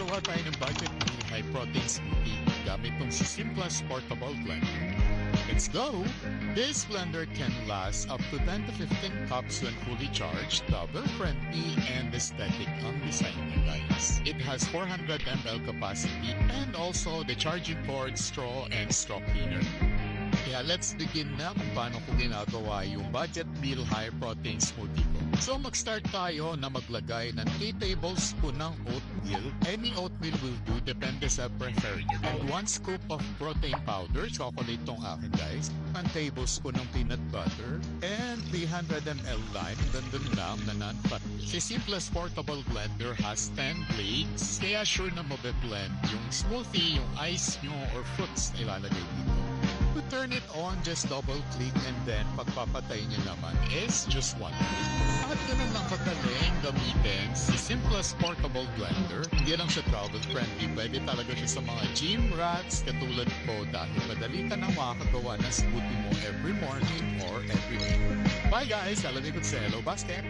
gagawa tayo ng budget meal high protein smoothie gamit tong si Simplast Portable Blender. Let's go! This blender can last up to 10 to 15 cups when fully charged, double friendly, and aesthetic ang design niya guys. It has 400 ml capacity and also the charging port, straw, and straw cleaner. Kaya let's begin na kung paano ko ginagawa yung budget meal high protein smoothie ko. So mag-start tayo na maglagay ng 3 tablespoon ng oatmeal. Any oatmeal will do, depende sa prefer nyo. And 1 scoop of protein powder, chocolate tong akin guys. 1 tablespoon ng peanut butter. And 300 ml lime, dandun lang na non-fat. Si Simplest Portable Blender has 10 blades, kaya sure na mabe-blend yung smoothie, yung ice nyo, or fruits na ilalagay dito. Turn it on, just double click and then pagpapatay nyo naman is just one click. At ganun lang kagaling gamitin si Simplest Portable Blender. Hindi lang siya travel friendly, pwede talaga siya sa mga gym rats katulad ko dahil madali ka na makakagawa ng smoothie mo every morning or every night. Bye guys! Alam ko sa Hello Basket!